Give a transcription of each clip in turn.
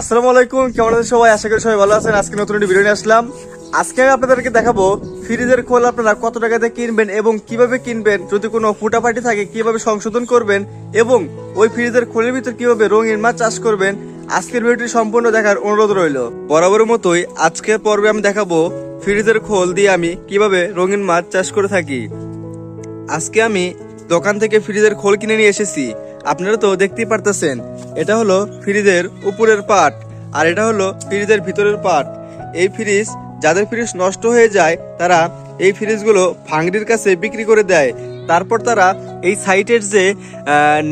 আসসালামু আলাইকুম, কেমন আছেন সবাই? আশা করি সবাই ভালো আছেন। আজকে নতুন একটি ভিডিও নিয়ে আসলাম। আজকে আমি আপনাদেরকে দেখাবো, ফ্রিজের খোল আপনারা কত টাকাতে কিনবেন এবং কীভাবে কিনবেন, যদি কোনো ফুটাফাটি থাকে, কীভাবে সংশোধন করবেন এবং ওই ফ্রিজের খোলের ভিতর কীভাবে রঙিন মাছ চাষ করবেন, আজকের ভিডিওটি সম্পূর্ণ দেখার অনুরোধ রইল। বরাবরের মতোই আজকের পর্বে আমি দেখাবো, ফ্রিজের খোল দিয়ে আমি কীভাবে রঙিন মাছ চাষ করে থাকি। আজকে আমি দোকান থেকে ফ্রিজের খোল কিনে নিয়ে এসেছি। আপনারা তো দেখতেই পারতেছেন, এটা হলো ফ্রিজের উপরের পার্ট আর এটা হলো ফ্রিজের ভিতরের পার্ট। এই ফ্রিজ, যাদের ফ্রিজ নষ্ট হয়ে যায়, তারা এই ফ্রিজগুলো ভাঙড়ির কাছে বিক্রি করে দেয়। তারপর তারা এই সাইটের যে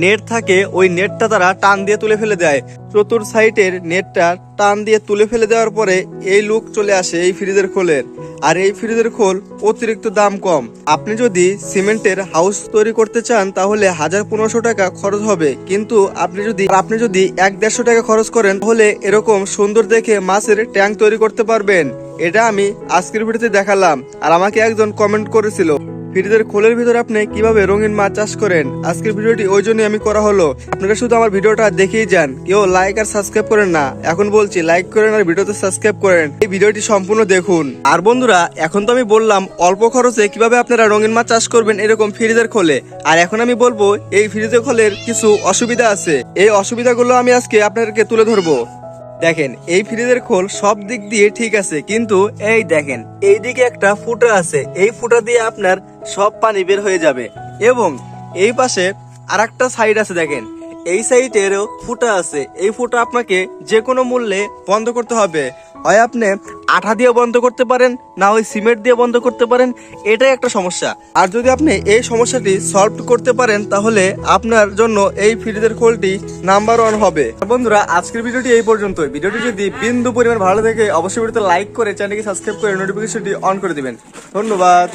নেট থাকে, ওই নেটটা তারা টান দিয়ে তুলে ফেলে দেয়। চতুর সাইটের নেটটা টান দিয়ে তুলে ফেলে দেওয়ার পরে এই লুক চলে আসে এই ফ্রিজের খোলের। আর এই ফ্রিজের খোল অতিরিক্ত দাম কম। আপনি যদি সিমেন্টের হাউস তৈরি করতে চান, তাহলে হাজার পনেরোশো টাকা খরচ হবে। কিন্তু আপনি যদি আপনি যদি এক দেড়শো টাকা খরচ করেন, তাহলে এরকম সুন্দর দেখে মাছের ট্যাঙ্ক তৈরি করতে পারবেন। এটা আমি আজকের ভিডিওতে দেখালাম। আর আমাকে একজন কমেন্ট করেছিল। ফ্রিজের খোলের ভিতরে আপনি কীভাবে রঙিন মাছ চাষ করেন? আজকের ভিডিওটি ওই জন্যই আমি করা হলো। আপনারা শুধু আমার ভিডিওটা দেখেই যান। কেউ লাইক আর সাবস্ক্রাইব করেন না। এখন বলছি লাইক করেন আর ভিডিওতে সাবস্ক্রাইব করেন। এই ভিডিওটি সম্পূর্ণ দেখুন। আর বন্ধুরা, এখন তো আমি বললাম, অল্প খরচে কীভাবে আপনারা রঙিন মাছ চাষ করবেন এরকম ফ্রিজের খোলে। আর এখন আমি বলব, এই ফ্রিজের খোলের কিছু অসুবিধা আছে। এই অসুবিধাগুলো আমি আজকে আপনাদেরকে তুলে ধরবো। দেখেন, এই ফ্রিজের খোল সব দিক দিয়ে ঠিক আছে, কিন্তু এই দেখেন এই দিকে একটা ফুটা আছে, এই ফুটা দিয়ে আপনার সব পানি বের হয়ে যাবে। এবং এই পাশে আর একটা সাইড আছে দেখেন, এই সাইডেরও ফুটা আছে, এই ফুটা আপনাকে যে কোনো মূল্যে বন্ধ করতে হবে। হয় আপনি আঠা দিয়ে বন্ধ করতে পারেন, না ওই সিমেন্ট দিয়ে বন্ধ করতে পারেন, এটাই একটা সমস্যা। আর যদি আপনি এই সমস্যাটি সলভ করতে পারেন, তাহলে আপনার জন্য এই ফ্রিজের খোলটি নাম্বার ওয়ান হবে। বন্ধুরা, আজকের ভিডিওটি এই পর্যন্ত ভিডিওটি যদি বিন্দু পরিমাণ ভালো থাকে, অবশ্যই ভিডিওতে লাইক করে চ্যানেলকে সাবস্ক্রাইব করে নোটিফিকেশনটি অন করে দিবেন। ধন্যবাদ।